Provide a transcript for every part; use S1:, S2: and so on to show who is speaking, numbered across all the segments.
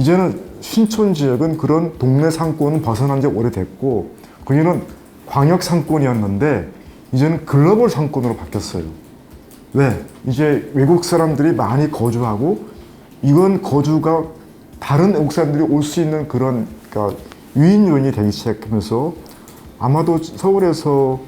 S1: 이제는 신촌 지역은 그런 동네 상권은 벗어난 지 오래됐고 거기는 광역 상권이었는데 이제는 글로벌 상권으로 바뀌었어요. 왜? 이제 외국 사람들이 많이 거주하고 이건 거주가 다른 외국 사람들이 올 수 있는 그런 그러니까 유인 요인이 되기 시작하면서 아마도 서울에서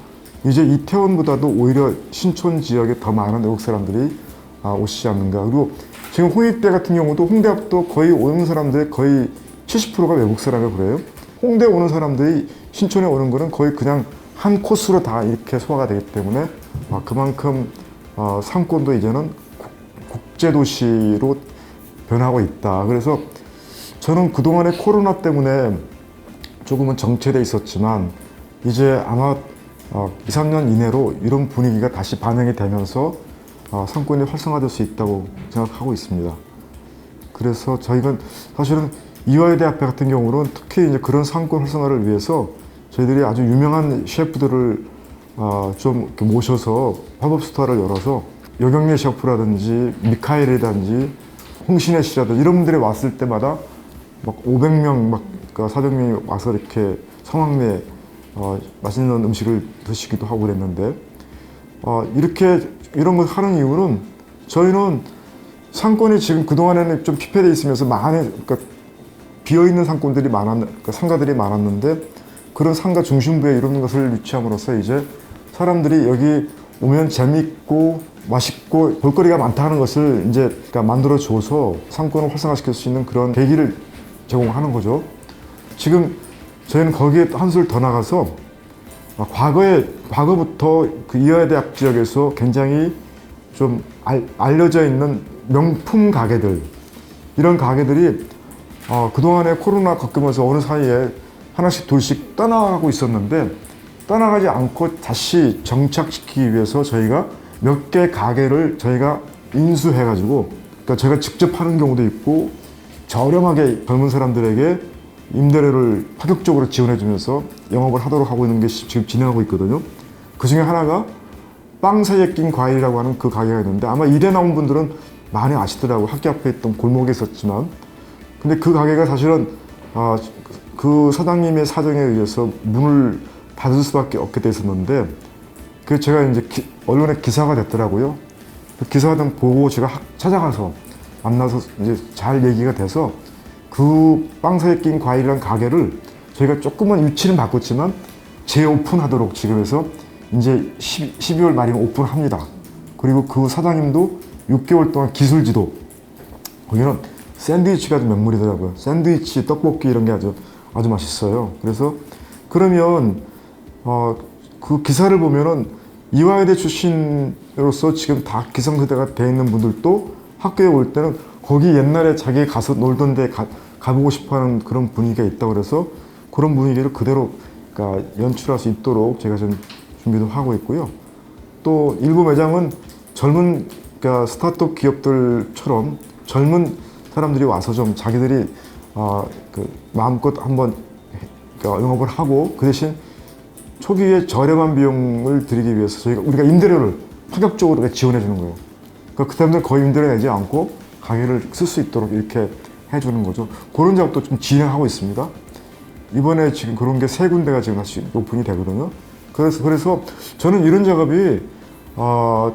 S1: 이제 이태원보다도 오히려 신촌 지역에 더 많은 외국 사람들이 아, 오시지 않는가. 그리고 지금 홍익대 같은 경우도 홍대 앞도 거의 오는 사람들의 거의 70%가 외국 사람이라고 그래요. 홍대 오는 사람들이 신촌에 오는 거는 거의 그냥 한 코스로 다 이렇게 소화가 되기 때문에 아, 그만큼 어, 상권도 이제는 국- 국제도시로 변하고 있다. 그래서 저는 그동안에 코로나 때문에 조금은 정체돼 있었지만 이제 아마 어, 2, 3년 이내로 이런 분위기가 다시 반영이 되면서 어, 상권이 활성화될 수 있다고 생각하고 있습니다. 그래서 저희가 사실은 이화여대학교 같은 경우는 특히 이제 그런 상권 활성화를 위해서 저희들이 아주 유명한 셰프들을 어, 좀 모셔서 팝업 스토어를 열어서 여경래 셰프라든지 미카엘이라든지 홍신혜 씨라든지 이런 분들이 왔을 때마다 막 500명, 막 400명이 와서 이렇게 성황리에 어, 맛있는 음식을 드시기도 하고 그랬는데 어, 이렇게 이런 걸 하는 이유는 저희는 상권이 지금 그동안에는 좀 피폐돼 있으면서 많이 그러니까 비어 있는 상권들이 많았 그러니까 상가들이 많았는데 그런 상가 중심부에 이런 것을 유치함으로써 이제 사람들이 여기 오면 재밌고 맛있고 볼거리가 많다는 것을 이제 그러니까 만들어 줘서 상권을 활성화시킬 수 있는 그런 계기를 제공하는 거죠. 지금 저희는 거기에 한 술 더 나가서 아, 과거에 과거부터 그 이화여대학 지역에서 굉장히 좀 알, 알려져 있는 명품 가게들 이런 가게들이 어, 그동안에 코로나 겪으면서 어느 사이에 하나씩 둘씩 떠나가고 있었는데 떠나가지 않고 다시 정착시키기 위해서 저희가 몇 개 가게를 저희가 인수해가지고 그러니까 제가 직접 하는 경우도 있고 저렴하게 젊은 사람들에게 임대료를 파격적으로 지원해주면서 영업을 하도록 하고 있는 게 시- 지금 진행하고 있거든요. 그 중에 하나가 빵 사이에 낀 과일이라고 하는 그 가게가 있는데 아마 이대 나온 분들은 많이 아시더라고요. 학교 앞에 있던 골목에 있었지만. 근데 그 가게가 사실은 아, 그 사장님의 사정에 의해서 문을 닫을 수밖에 없게 돼 있었는데 그 제가 이제 기- 언론에 기사가 됐더라고요. 그 기사를 보고 제가 학- 찾아가서 만나서 이제 잘 얘기가 돼서 그 빵사에 낀 과일이란 가게를 저희가 조금은 위치는 바꿨지만 재오픈하도록 지금 해서 이제 12, 12월 말이면 오픈합니다. 그리고 그 사장님도 6개월 동안 기술 지도 거기는 샌드위치가 좀 명물이더라고요. 샌드위치, 떡볶이 이런 게 아주 아주 맛있어요. 그래서 그러면 어, 그 기사를 보면은 이화여대 출신으로서 지금 다 기성세대가 돼 있는 분들도 학교에 올 때는 거기 옛날에 자기 가서 놀던 데 가, 가보고 싶어하는 그런 분위기가 있다고 그래서 그런 분위기를 그대로 그러니까 연출할 수 있도록 제가 좀 준비도 하고 있고요. 또 일부 매장은 젊은 그러니까 스타트업 기업들처럼 젊은 사람들이 와서 좀 자기들이 아, 그 마음껏 한번 그러니까 영업을 하고 그 대신 초기에 저렴한 비용을 드리기 위해서 저희가 우리가 임대료를 파격적으로 지원해 주는 거예요. 그러니까 그 사람들 거의 임대료 내지 않고 가게를 쓸 수 있도록 이렇게 해주는 거죠. 그런 작업도 좀 진행하고 있습니다. 이번에 지금 그런 게 세 군데가 지금 다시 오픈이 되거든요. 그래서 그래서 저는 이런 작업이 어,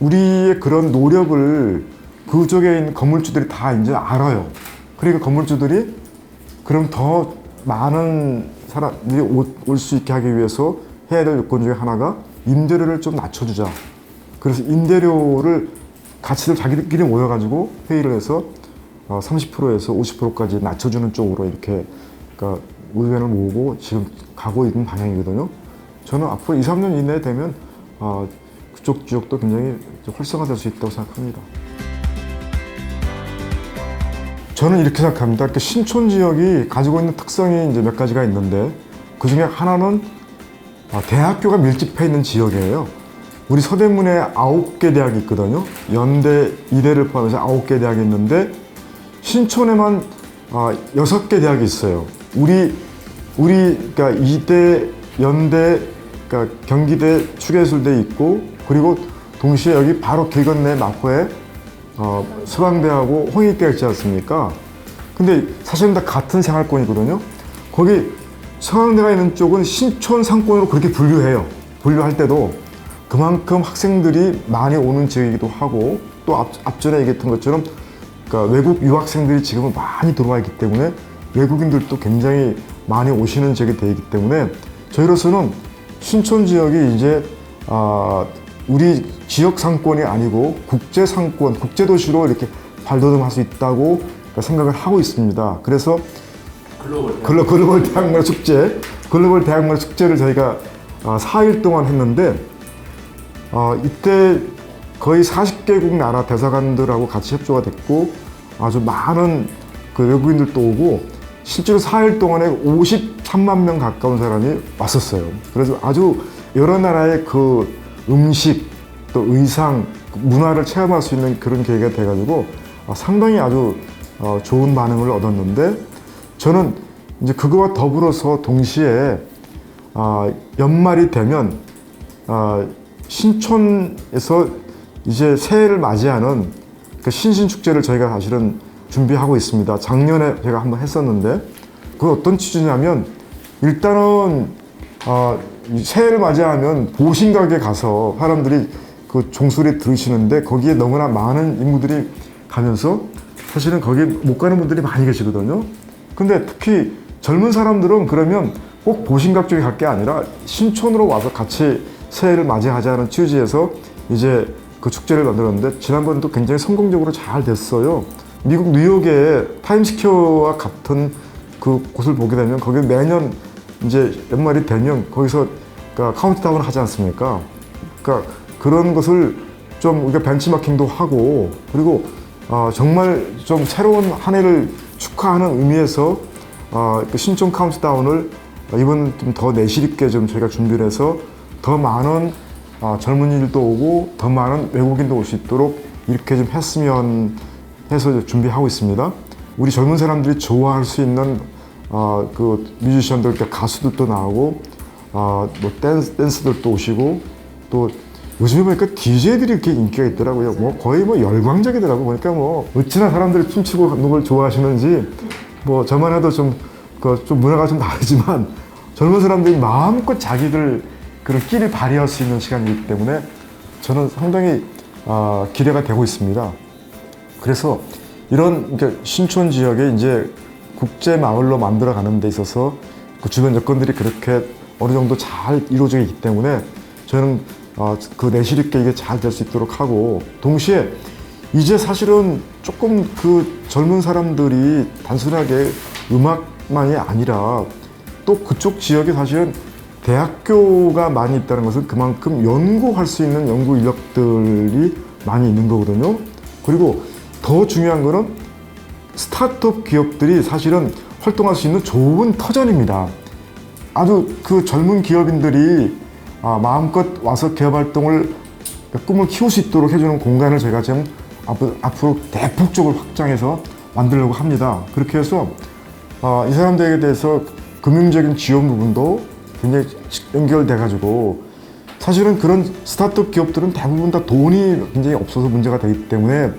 S1: 우리의 그런 노력을 그쪽에 있는 건물주들이 다 이제 알아요. 그러니까 건물주들이 그럼 더 많은 사람들이 올 수 있게 하기 위해서 해야 될 요건 중에 하나가 임대료를 좀 낮춰주자. 그래서 임대료를 가치를 자기들끼리 모여가지고 회의를 해서 어, 30%에서 50%까지 낮춰주는 쪽으로 이렇게 그러니까 의견을 모으고 지금 가고 있는 방향이거든요. 저는 앞으로 2, 3년 이내에 되면 어, 그쪽 지역도 굉장히 활성화될 수 있다고 생각합니다. 저는 이렇게 생각합니다. 신촌 지역이 가지고 있는 특성이 이제 몇 가지가 있는데 그 중에 하나는 아, 대학교가 밀집해 있는 지역이에요. 우리 서대문에 아홉 개 대학이 있거든요. 연대, 이대를 포함해서 아홉 개 대학이 있는데 신촌에만 아, 여섯 개 대학이 있어요. 우리 우리 그러니까 이대, 연대, 그러니까 경기대, 추계술대 있고 그리고 동시에 여기 바로 길 건너 마포에 어, 서강대하고 홍익대가 있지 않습니까? 근데 사실은 다 같은 생활권이거든요. 거기 성황대가 있는 쪽은 신촌 상권으로 그렇게 분류해요. 분류할 때도 그만큼 학생들이 많이 오는 지역이기도 하고 또 앞, 앞전에 얘기했던 것처럼 그러니까 외국 유학생들이 지금은 많이 들어와 있기 때문에 외국인들도 굉장히 많이 오시는 지역이 되어 있기 때문에 저희로서는 신촌 지역이 이제 아, 우리 지역 상권이 아니고 국제 상권, 국제 도시로 이렇게 발돋움할 수 있다고 생각을 하고 있습니다. 그래서
S2: 글로벌
S1: 글로, 글로벌 대학문화 축제, 글로벌 대학문화 축제를 저희가 어, 4일 동안 했는데 어, 이때 거의 40개국 나라 대사관들하고 같이 협조가 됐고 아주 많은 그 외국인들도 오고 실제로 4일 동안에 53만 명 가까운 사람이 왔었어요. 그래서 아주 여러 나라의 그 음식 또 의상 그 문화를 체험할 수 있는 그런 계기가 돼가지고 어, 상당히 아주 어, 좋은 반응을 얻었는데 저는 이제 그거와 더불어서 동시에 아, 연말이 되면 아, 신촌에서 이제 새해를 맞이하는 그 신신 축제를 저희가 사실은 준비하고 있습니다. 작년에 제가 한번 했었는데 그 어떤 취지냐면 일단은 아, 이 새해를 맞이하면 보신각에 가서 사람들이 그 종소리 들으시는데 거기에 너무나 많은 인구들이 가면서 사실은 거기 못 가는 분들이 많이 계시거든요. 근데 특히 젊은 사람들은 그러면 꼭 보신각 쪽에 갈 게 아니라 신촌으로 와서 같이 새해를 맞이하자는 취지에서 이제 그 축제를 만들었는데 지난번에도 굉장히 성공적으로 잘 됐어요. 미국 뉴욕의 타임스퀘어와 같은 그 곳을 보게 되면 거기 매년 이제 연말이 되면 거기서 그러니까 카운트다운을 하지 않습니까? 그러니까 그런 것을 좀 우리가 벤치마킹도 하고 그리고 어, 정말 좀 새로운 한 해를 축하하는 의미에서 어, 그 신촌 카운트다운을 이번 좀 더 내실 있게 좀 저희가 준비를 해서 더 많은 어, 젊은이들도 오고 더 많은 외국인도 올 수 있도록 이렇게 좀 했으면 해서 준비하고 있습니다. 우리 젊은 사람들이 좋아할 수 있는 어, 그 뮤지션들, 그러니까 가수들도 나오고 어, 뭐 댄스, 댄스들도 오시고 또 요즘에 보니까 DJ들이 이렇게 인기가 있더라고요. 뭐 거의 뭐 열광적이더라고. 보니까 뭐 어찌나 사람들이 춤추고 하는 걸 좋아하시는지 뭐 저만 해도 좀, 그, 좀 문화가 좀 다르지만 젊은 사람들이 마음껏 자기들 그런 끼를 발휘할 수 있는 시간이기 때문에 저는 상당히 아, 기대가 되고 있습니다. 그래서 이런 이제 신촌 지역에 이제 국제 마을로 만들어 가는 데 있어서 그 주변 여건들이 그렇게 어느 정도 잘 이루어져 있기 때문에 저는 어, 그 내실 있게 이게 잘 될 수 있도록 하고 동시에 이제 사실은 조금 그 젊은 사람들이 단순하게 음악만이 아니라 또 그쪽 지역에 사실은 대학교가 많이 있다는 것은 그만큼 연구할 수 있는 연구 인력들이 많이 있는 거거든요. 그리고 더 중요한 거는 스타트업 기업들이 사실은 활동할 수 있는 좋은 터전입니다. 아주 그 젊은 기업인들이 아, 마음껏 와서 기업 활동을 꿈을 키울 수 있도록 해주는 공간을 제가 지금 앞으로, 앞으로 대폭적으로 확장해서 만들려고 합니다. 그렇게 해서 아, 이 사람들에 대해서 금융적인 지원 부분도 굉장히 연결돼 가지고 사실은 그런 스타트업 기업들은 대부분 다 돈이 굉장히 없어서 문제가 되기 때문에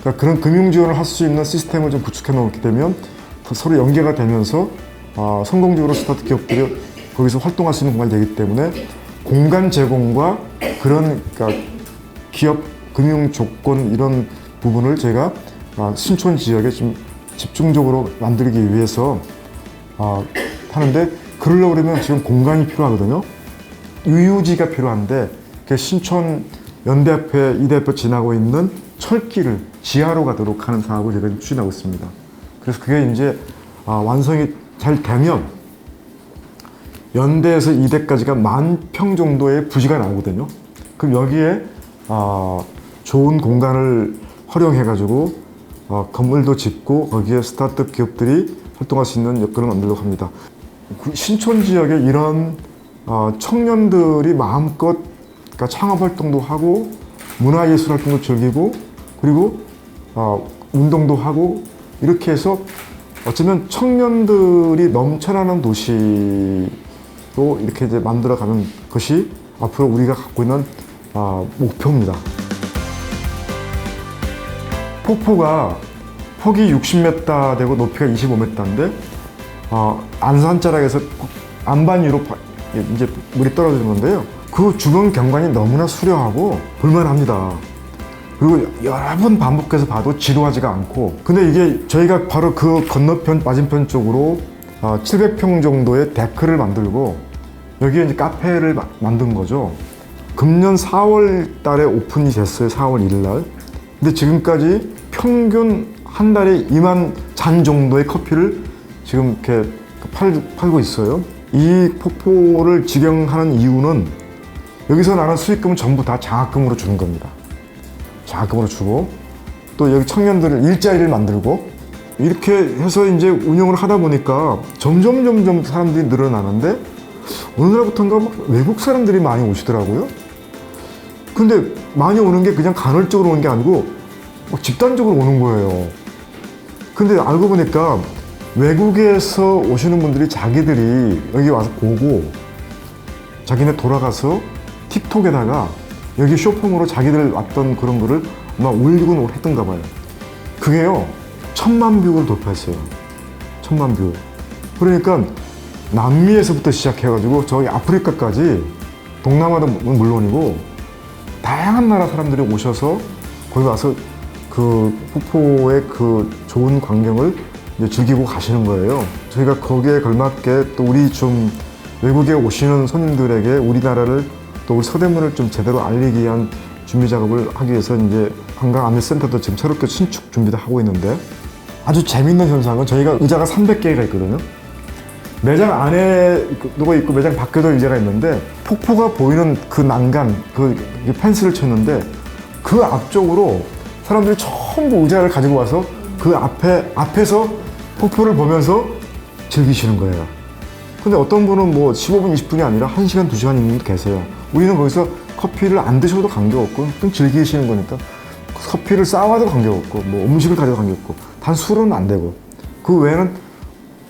S1: 그러니까 그런 금융 지원을 할 수 있는 시스템을 좀 구축해 놓게 되면 서로 연계가 되면서 아, 성공적으로 스타트 기업들이 거기서 활동할 수 있는 공간이 되기 때문에 공간 제공과 그런 그러니까 기업 금융 조건 이런 부분을 제가 아, 신촌 지역에 좀 집중적으로 만들기 위해서 아, 하는데 그러려고 그러면 지금 공간이 필요하거든요. 유유지가 필요한데 그 신촌 연대 앞에 이대 앞에 지나고 있는 철길을 지하로 가도록 하는 사업을 지금 추진하고 있습니다. 그래서 그게 이제 아, 완성이 잘 되면 연대에서 이대까지가 만 평 정도의 부지가 나오거든요. 그럼 여기에 아, 좋은 공간을 활용해가지고 어, 건물도 짓고 거기에 스타트업 기업들이 활동할 수 있는 여건을 만들려고 합니다. 그 신촌 지역에 이런 어, 청년들이 마음껏 그러니까 창업 활동도 하고 문화예술 활동도 즐기고 그리고 어, 운동도 하고 이렇게 해서 어쩌면 청년들이 넘쳐나는 도시로 이렇게 이제 만들어가는 것이 앞으로 우리가 갖고 있는 아, 목표입니다. 폭포가 폭이 60m 되고 높이가 25m인데 어, 안산자락에서 안반 위로 바- 이제 물이 떨어지는 건데요. 그 주변 경관이 너무나 수려하고 볼만합니다. 그리고 여러 번 반복해서 봐도 지루하지가 않고 근데 이게 저희가 바로 그 건너편 맞은편 쪽으로 700평 정도의 데크를 만들고 여기에 이제 카페를 마- 만든 거죠. 금년 4월 달에 오픈이 됐어요. 4월 1일 날. 근데 지금까지 평균 한 달에 2만 잔 정도의 커피를 지금 이렇게 팔, 팔고 있어요. 이 폭포를 직영하는 이유는 여기서 나는 수익금은 전부 다 장학금으로 주는 겁니다. 장학금으로 주고 또 여기 청년들을 일자리를 만들고 이렇게 해서 이제 운영을 하다 보니까 점점 점점 사람들이 늘어나는데 어느 날부터인가 막 외국 사람들이 많이 오시더라고요. 근데 많이 오는 게 그냥 간헐적으로 오는 게 아니고 막 집단적으로 오는 거예요. 근데 알고 보니까 외국에서 오시는 분들이 자기들이 여기 와서 보고 자기네 돌아가서 틱톡에다가 여기 쇼폼으로 자기들 왔던 그런 거를 막 올리고 했던가 봐요. 그게요, 천만 뷰를 돌파했어요. 천만 뷰. 그러니까 남미에서부터 시작해가지고 저기 아프리카까지 동남아도 물론이고 다양한 나라 사람들이 오셔서 거기 와서 그 폭포의 그 좋은 광경을 즐기고 가시는 거예요. 저희가 거기에 걸맞게 또 우리 좀 외국에 오시는 손님들에게 우리나라를 또 우리 서대문을 좀 제대로 알리기 위한 준비 작업을 하기 위해서 이제 관광 안내센터도 지금 새롭게 신축 준비도 하고 있는데 아주 재밌는 현상은 저희가 의자가 300개가 있거든요. 매장 안에 누가 있고 매장 밖에도 의자가 있는데 폭포가 보이는 그 난간 그 펜스를 쳤는데 그 앞쪽으로 사람들이 전부 의자를 가지고 와서 그 앞에 앞에서 폭포를 보면서 즐기시는 거예요. 근데 어떤 분은 뭐 15분, 20분이 아니라 1시간, 2시간 있는 분도 계세요. 우리는 거기서 커피를 안 드셔도 관계없고 좀 즐기시는 거니까 커피를 싸와도 관계없고 뭐 음식을 가져도 관계없고 단 술은 안 되고 그 외에는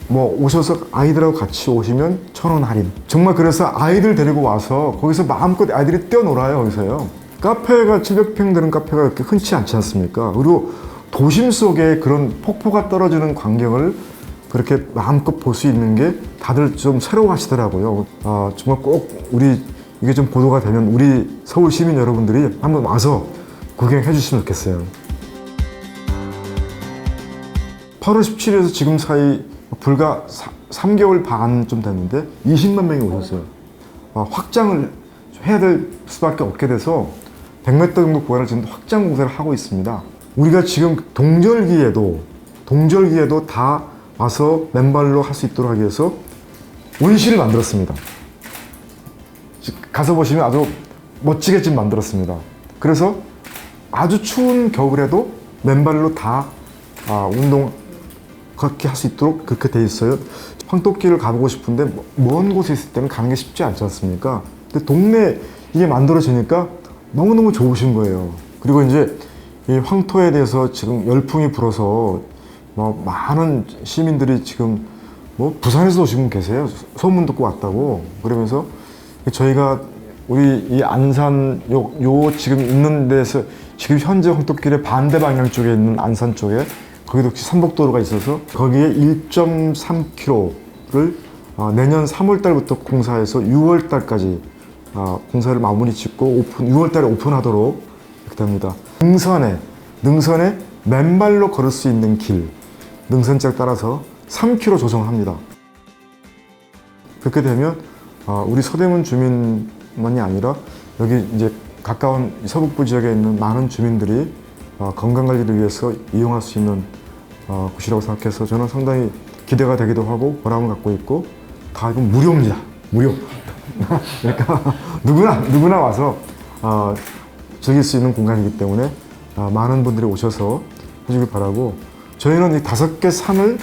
S1: 뭐 오셔서 아이들하고 같이 오시면 천 원 할인. 정말 그래서 아이들 데리고 와서 거기서 마음껏 아이들이 뛰어놀아요 거기서요. 카페가 700평 되는 카페가 그렇게 흔치 않지 않습니까? 그리고 도심 속에 그런 폭포가 떨어지는 광경을 그렇게 마음껏 볼 수 있는 게 다들 좀 새로워하시더라고요. 아, 정말 꼭 우리 이게 좀 보도가 되면 우리 서울 시민 여러분들이 한번 와서 구경해 주시면 좋겠어요. 8월 17일에서 지금 사이 불과 3, 개월 반좀 됐는데 20만 명이 오셨어요. 아, 확장을 해야 될 수밖에 없게 돼서 100m 정도 구간을 지금 확장 공사를 하고 있습니다. 우리가 지금 동절기에도 동절기에도 다 와서 맨발로 할 수 있도록 하기 위해서 온실을 만들었습니다. 지- 가서 보시면 아주 멋지게 지금 만들었습니다. 그래서 아주 추운 겨울에도 맨발로 다 아, 운동 그렇게 할 수 있도록 그렇게 돼 있어요. 황토길을 가보고 싶은데 뭐- 먼 곳에 있을 때는 가는 게 쉽지 않지 않습니까? 근데 동네 이게 만들어지니까 너무너무 좋으신 거예요. 그리고 이제 이 황토에 대해서 지금 열풍이 불어서 뭐 많은 시민들이 지금 뭐 부산에서 오신 분 계세요. 소문 듣고 왔다고. 그러면서 저희가 우리 이 안산 요, 요 지금 있는 데서 지금 현재 황토길의 반대 방향 쪽에 있는 안산 쪽에 거기도 혹시 삼복도로가 있어서 거기에 1.3km를 어, 내년 3월 달부터 공사해서 6월 달까지 어, 공사를 마무리 짓고 오픈 6월 달에 오픈하도록 이렇게 됩니다. 능선에 능선에 맨발로 걸을 수 있는 길 능선짝 따라서 3km 조성합니다. 그렇게 되면 어, 우리 서대문 주민만이 아니라 여기 이제 가까운 서북부 지역에 있는 많은 주민들이 어, 건강 관리를 위해서 이용할 수 있는 어, 곳이라고 생각해서 저는 상당히 기대가 되기도 하고 보람을 갖고 있고 다 이건 무료입니다. 무료. 그러니까 누구나 누구나 와서 어, 즐길 수 있는 공간이기 때문에 어, 많은 분들이 오셔서 해주길 바라고 저희는 이 다섯 개 산을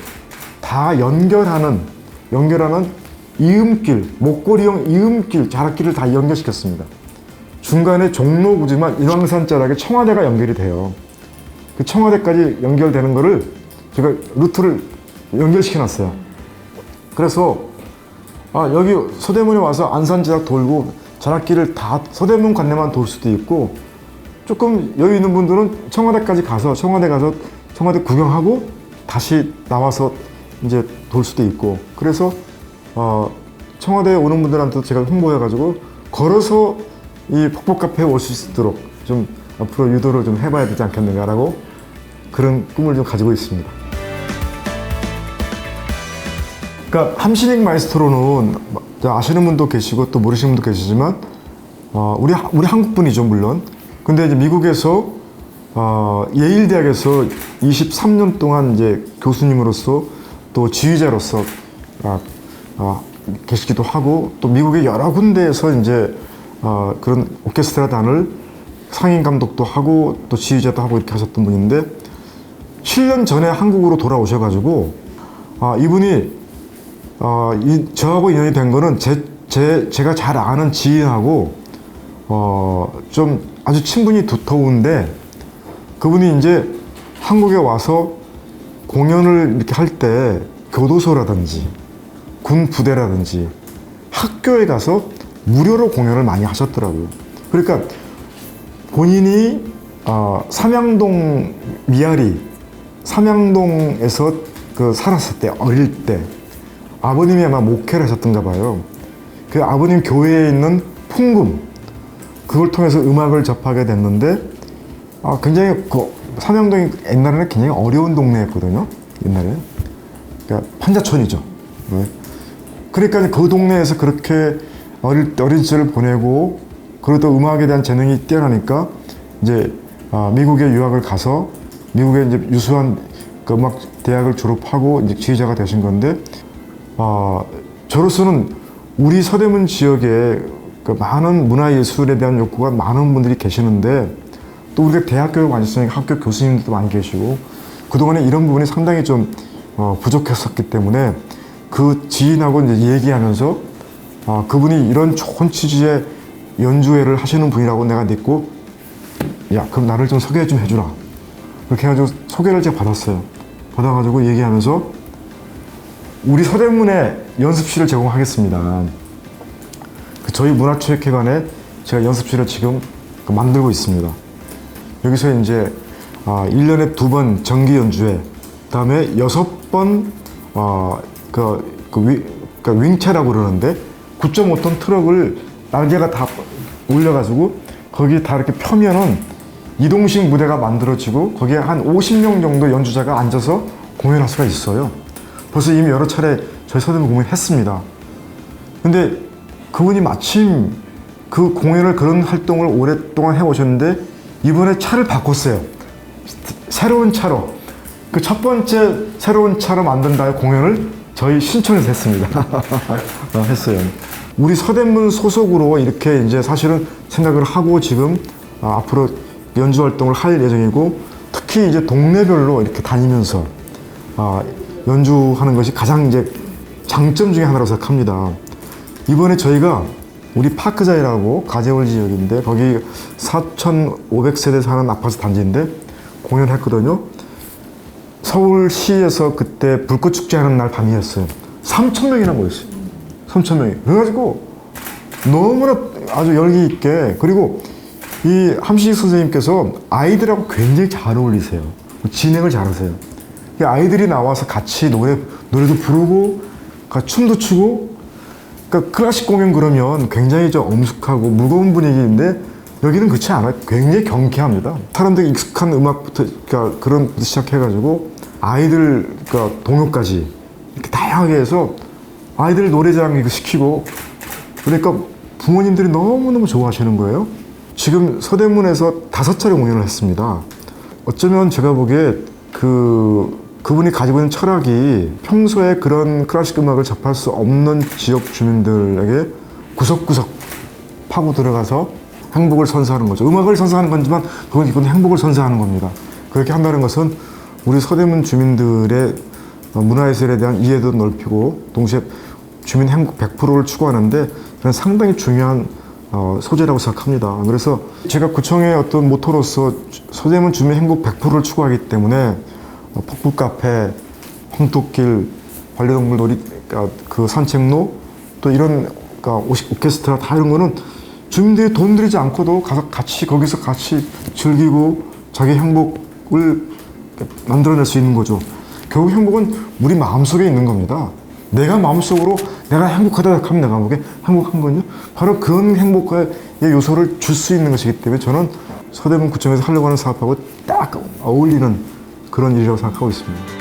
S1: 다 연결하는 연결하는 이음길 목고리형 이음길 자락길을 다 연결시켰습니다. 중간에 종로구지만 일왕산 자락에 청와대가 연결이 돼요. 그 청와대까지 연결되는 거를 제가 루트를 연결시켜 놨어요. 그래서 아, 여기 서대문에 와서 안산지락 돌고 자락길을 다 서대문 관내만 돌 수도 있고 조금 여유 있는 분들은 청와대까지 가서 청와대 가서 청와대 구경하고 다시 나와서 이제 돌 수도 있고 그래서 어, 청와대에 오는 분들한테도 제가 홍보해가지고 걸어서 이 폭포 카페에 올 수 있도록 좀 앞으로 유도를 좀 해봐야 되지 않겠는가라고 그런 꿈을 좀 가지고 있습니다. 그러니까 함시닉 마이스트로는 아시는 분도 계시고 또 모르시는 분도 계시지만 어, 우리 우리 한국 분이죠 물론. 근데 이제 미국에서 어, 예일 대학에서 23년 동안 이제 교수님으로서 또 지휘자로서 아, 아, 계시기도 하고 또 미국의 여러 군데에서 이제 어, 그런 오케스트라단을 상임 감독도 하고 또 지휘자도 하고 이렇게 하셨던 분인데 7년 전에 한국으로 돌아오셔가지고 아, 이분이 어, 이, 저하고 인연이 된 거는 제, 제, 제가 잘 아는 지인하고 어, 좀 아주 친분이 두터운데 그분이 이제 한국에 와서 공연을 이렇게 할 때 교도소라든지 군 부대라든지 학교에 가서 무료로 공연을 많이 하셨더라고요. 그러니까 본인이 어, 삼양동 미아리 삼양동에서 그 살았을 때 어릴 때 아버님이 아마 목회를 하셨던가 봐요. 그 아버님 교회에 있는 풍금 그걸 통해서 음악을 접하게 됐는데 아, 굉장히 그 삼양동이 옛날에는 굉장히 어려운 동네였거든요. 옛날에 그러니까 판자촌이죠. 네. 그러니까 그 동네에서 그렇게 어릴 때 어린 시절을 보내고 그래도 음악에 대한 재능이 뛰어나니까 이제 아, 미국에 유학을 가서 미국에 이제 유수한 그 음악 대학을 졸업하고 이제 지휘자가 되신 건데 아, 저로서는 우리 서대문 지역에 그 많은 문화예술에 대한 욕구가 많은 분들이 계시는데 또 우리가 대학교를 많이 쓰니까 학교 교수님들도 많이 계시고 그동안에 이런 부분이 상당히 좀 어, 부족했었기 때문에 그 지인하고 이제 얘기하면서 아, 그분이 이런 좋은 취지의 연주회를 하시는 분이라고 내가 믿고 야 그럼 나를 좀 소개 좀 해주라. 그렇게 해가지고 소개를 제가 받았어요. 받아가지고 얘기하면서 우리 서대문에 연습실을 제공하겠습니다. 그 저희 문화체육회관에 제가 연습실을 지금 그 만들고 있습니다 여기서 이제 아, 1년에 두 번 정기 연주회 그다음에 여섯 번 어, 그, 그, 위, 그 윙체라고 그러는데 9.5톤 트럭을 날개가 다 올려가지고 거기 다 이렇게 펴면은 이동식 무대가 만들어지고 거기에 한 50명 정도 연주자가 앉아서 공연할 수가 있어요. 벌써 이미 여러 차례 저희 서대문 공연했습니다. 근데 그분이 마침 그 공연을 그런 활동을 오랫동안 해오셨는데 이번에 차를 바꿨어요. 새로운 차로. 그 첫 번째 새로운 차로 만든다의 공연을 저희 신촌에서 했습니다. 어, 했어요. 우리 서대문 소속으로 이렇게 이제 사실은 생각을 하고 지금 어, 앞으로 연주 활동을 할 예정이고 특히 이제 동네별로 이렇게 다니면서 어, 연주하는 것이 가장 이제 장점 중에 하나라고 생각합니다. 이번에 저희가 우리 파크자이라고 가재월 지역인데 거기 4,500세대 사는 아파트 단지인데 공연했거든요. 서울시에서 그때 불꽃 축제 하는 날 밤이었어요. 3천 명이나 모였어요. 3천 명이. 그래가지고 너무나 아주 열기 있게 그리고 이 함식 선생님께서 아이들하고 굉장히 잘 어울리세요. 진행을 잘하세요. 이 아이들이 나와서 같이 노래 노래도 부르고 춤도 추고 그러니까 클래식 공연 그러면 굉장히 좀 엄숙하고 무거운 분위기인데 여기는 그렇지 않아요. 굉장히 경쾌합니다. 사람들이 익숙한 음악부터 그러니까 그런 시작해가지고 아이들 그러니까 동요까지 이렇게 다양하게 해서 아이들 노래자랑 이거 시키고 그러니까 부모님들이 너무너무 좋아하시는 거예요. 지금 서대문에서 다섯 차례 공연을 했습니다. 어쩌면 제가 보기에 그 그분이 가지고 있는 철학이 평소에 그런 클래식 음악을 접할 수 없는 지역 주민들에게 구석구석 파고 들어가서 행복을 선사하는 거죠. 음악을 선사하는 건지만 그건 이건 행복을 선사하는 겁니다. 그렇게 한다는 것은 우리 서대문 주민들의 문화예술에 대한 이해도 넓히고 동시에 주민 행복 100%를 추구하는데 저는 상당히 중요한 어, 소재라고 생각합니다. 그래서 제가 구청의 어떤 모토로서 서대문 주민 행복 100%를 추구하기 때문에 어, 폭포 카페, 황토길, 반려동물 놀이 그러니까 그 산책로 또 이런 그러니까 오케스트라 다 이런 거는 주민들이 돈 들이지 않고도 가서 같이 거기서 같이 즐기고 자기 행복을 만들어낼 수 있는 거죠. 결국 행복은 우리 마음속에 있는 겁니다. 내가 마음속으로 내가 행복하다 하면 내가 그게 행복한 거냐? 바로 그런 행복의 요소를 줄 수 있는 것이기 때문에 저는 서대문 구청에서 하려고 하는 사업하고 딱 어울리는 그런 일이라고 생각하고 있습니다.